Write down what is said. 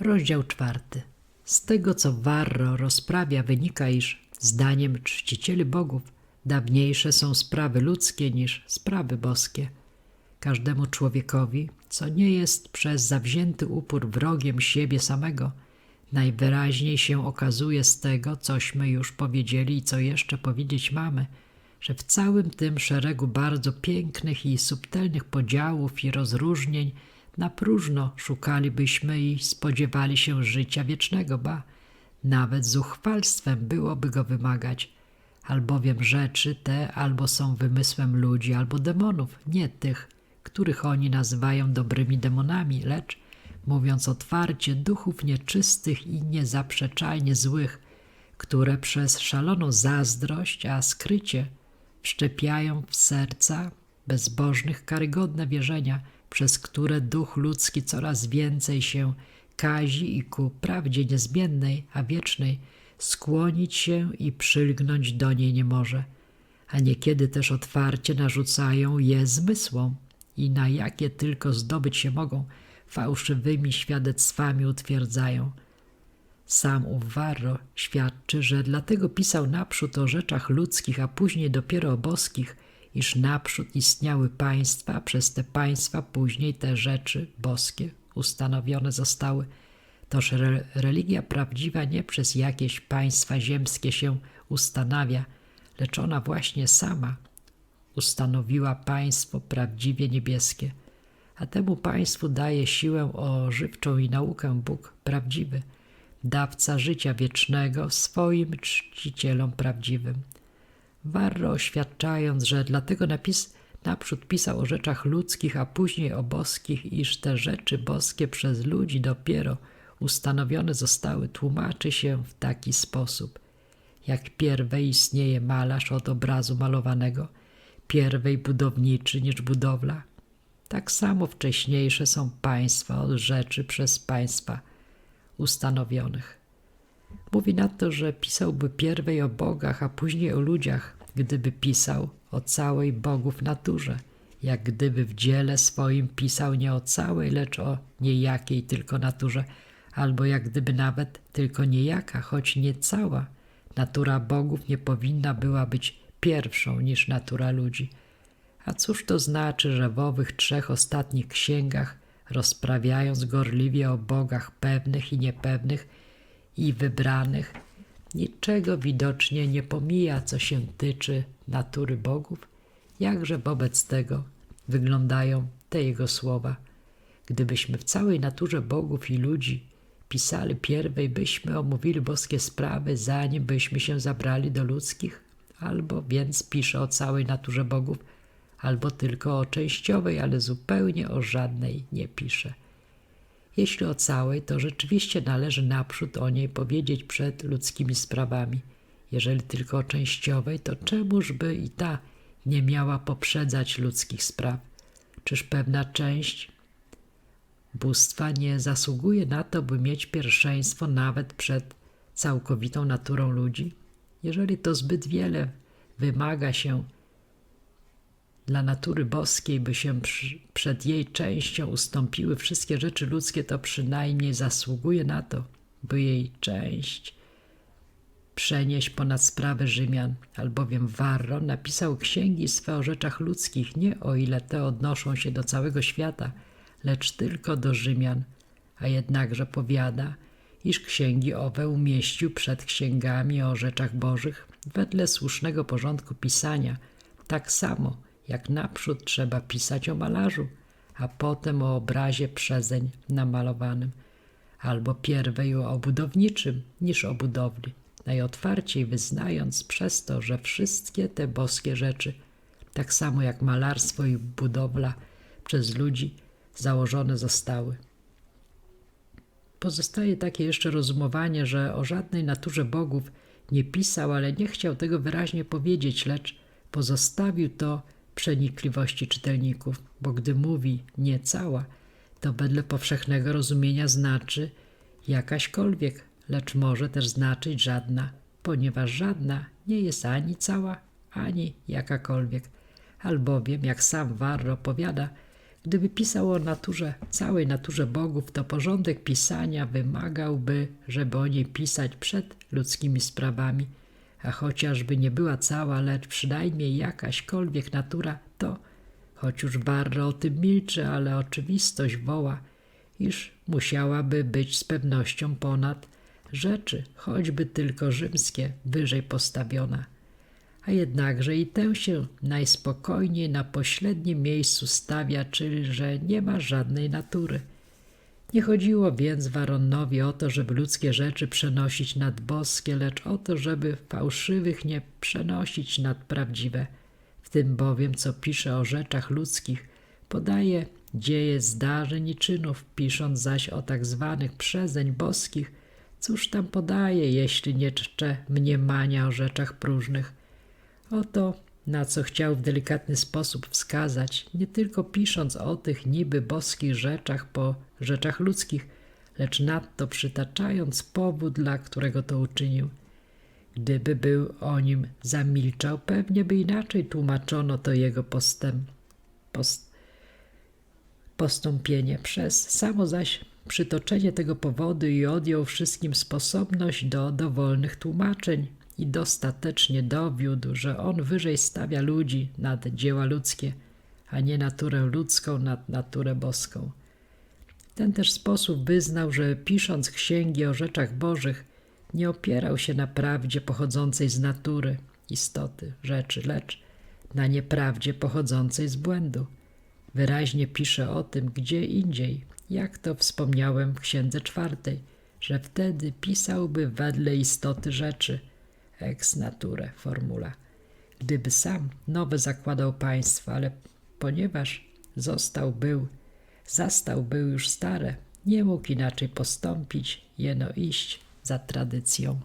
Rozdział czwarty. Z tego, co Varro rozprawia, wynika, iż zdaniem czcicieli bogów dawniejsze są sprawy ludzkie niż sprawy boskie. Każdemu człowiekowi, co nie jest przez zawzięty upór wrogiem siebie samego, najwyraźniej się okazuje z tego, cośmy już powiedzieli i co jeszcze powiedzieć mamy, że w całym tym szeregu bardzo pięknych i subtelnych podziałów i rozróżnień na próżno szukalibyśmy i spodziewali się życia wiecznego, ba, nawet zuchwalstwem byłoby go wymagać, albowiem rzeczy te albo są wymysłem ludzi, albo demonów, nie tych, których oni nazywają dobrymi demonami, lecz, mówiąc otwarcie, duchów nieczystych i niezaprzeczalnie złych, które przez szaloną zazdrość, a skrycie wszczepiają w serca bezbożnych karygodne wierzenia, przez które duch ludzki coraz więcej się kazi i ku prawdzie niezmiennej, a wiecznej skłonić się i przylgnąć do niej nie może, a niekiedy też otwarcie narzucają je zmysłom i na jakie tylko zdobyć się mogą, fałszywymi świadectwami utwierdzają. Sam ów Varro świadczy, że dlatego pisał naprzód o rzeczach ludzkich, a później dopiero o boskich, iż naprzód istniały państwa, a przez te państwa później te rzeczy boskie ustanowione zostały. Toż re religia prawdziwa nie przez jakieś państwa ziemskie się ustanawia, lecz ona właśnie sama ustanowiła państwo prawdziwie niebieskie, a temu państwu daje siłę ożywczą i naukę Bóg prawdziwy, dawca życia wiecznego swoim czcicielom prawdziwym. Warro oświadczając, że dlatego napis, naprzód pisał o rzeczach ludzkich, a później o boskich, iż te rzeczy boskie przez ludzi dopiero ustanowione zostały, tłumaczy się w taki sposób. Jak pierwej istnieje malarz od obrazu malowanego, pierwej budowniczy niż budowla, tak samo wcześniejsze są państwa od rzeczy przez państwa ustanowionych. Mówi na to, że pisałby pierwej o bogach, a później o ludziach, gdyby pisał o całej bogów naturze, jak gdyby w dziele swoim pisał nie o całej, lecz o niejakiej tylko naturze, albo jak gdyby nawet tylko niejaka, choć nie cała natura bogów nie powinna była być pierwszą niż natura ludzi. A cóż to znaczy, że w owych trzech ostatnich księgach, rozprawiając gorliwie o bogach pewnych i niepewnych i wybranych, niczego widocznie nie pomija, co się tyczy natury bogów, jakże wobec tego wyglądają te jego słowa. Gdybyśmy w całej naturze bogów i ludzi pisali pierwej, byśmy omówili boskie sprawy, zanim byśmy się zabrali do ludzkich, albo więc pisze o całej naturze bogów, albo tylko o częściowej, ale zupełnie o żadnej nie pisze. Jeśli o całej, to rzeczywiście należy naprzód o niej powiedzieć przed ludzkimi sprawami. Jeżeli tylko o częściowej, to czemuż by i ta nie miała poprzedzać ludzkich spraw? Czyż pewna część bóstwa nie zasługuje na to, by mieć pierwszeństwo nawet przed całkowitą naturą ludzi? Jeżeli to zbyt wiele wymaga się dla natury boskiej, by się przed jej częścią ustąpiły wszystkie rzeczy ludzkie, to przynajmniej zasługuje na to, by jej część przenieść ponad sprawy Rzymian, albowiem Varro napisał księgi swe o rzeczach ludzkich, nie o ile te odnoszą się do całego świata, lecz tylko do Rzymian, a jednakże powiada, iż księgi owe umieścił przed księgami o rzeczach bożych wedle słusznego porządku pisania, tak samo jak naprzód trzeba pisać o malarzu, a potem o obrazie przezeń namalowanym, albo pierwej o budowniczym niż o budowli, najotwarciej wyznając przez to, że wszystkie te boskie rzeczy, tak samo jak malarstwo i budowla przez ludzi założone zostały. Pozostaje takie jeszcze rozumowanie, że o żadnej naturze bogów nie pisał, ale nie chciał tego wyraźnie powiedzieć, lecz pozostawił to przenikliwości czytelników, bo gdy mówi nie cała, to wedle powszechnego rozumienia znaczy jakaśkolwiek, lecz może też znaczyć żadna, ponieważ żadna nie jest ani cała, ani jakakolwiek. Albowiem, jak sam Warro powiada, Gdyby pisał o naturze, całej naturze bogów, to porządek pisania wymagałby, żeby o niej pisać przed ludzkimi sprawami, a chociażby nie była cała, lecz przynajmniej jakaśkolwiek natura, to, choć już Barro o tym milczy, ale oczywistość woła, iż musiałaby być z pewnością ponad rzeczy, choćby tylko rzymskie, wyżej postawiona. A jednakże i tę się najspokojniej na pośrednim miejscu stawia, czyli że nie ma żadnej natury. Nie chodziło więc Waronowi o to, żeby ludzkie rzeczy przenosić nad boskie, lecz o to, żeby fałszywych nie przenosić nad prawdziwe. W tym bowiem, co pisze o rzeczach ludzkich, podaje dzieje zdarzeń i czynów, pisząc zaś o tak zwanych przezeń boskich, cóż tam podaje, jeśli nie czcze mniemania o rzeczach próżnych. Oto, na co chciał w delikatny sposób wskazać, nie tylko pisząc o tych niby boskich rzeczach po rzeczach ludzkich, lecz nadto przytaczając powód, dla którego to uczynił. Gdyby był o nim zamilczał, pewnie by inaczej tłumaczono to jego postęp, post, postąpienie. Przez samo zaś przytoczenie tego powodu i odjął wszystkim sposobność do dowolnych tłumaczeń i dostatecznie dowiódł, że on wyżej stawia ludzi nad dzieła ludzkie, a nie naturę ludzką nad naturę boską. W ten też sposób wyznał, że pisząc księgi o rzeczach bożych, nie opierał się na prawdzie pochodzącej z natury, istoty, rzeczy, lecz na nieprawdzie pochodzącej z błędu. Wyraźnie pisze o tym gdzie indziej, jak to wspomniałem w księdze czwartej, że wtedy pisałby wedle istoty rzeczy, ex nature formula. Gdyby sam nowe zakładał państwo, ale ponieważ został był, zastał był już stare, nie mógł inaczej postąpić, jeno iść za tradycją.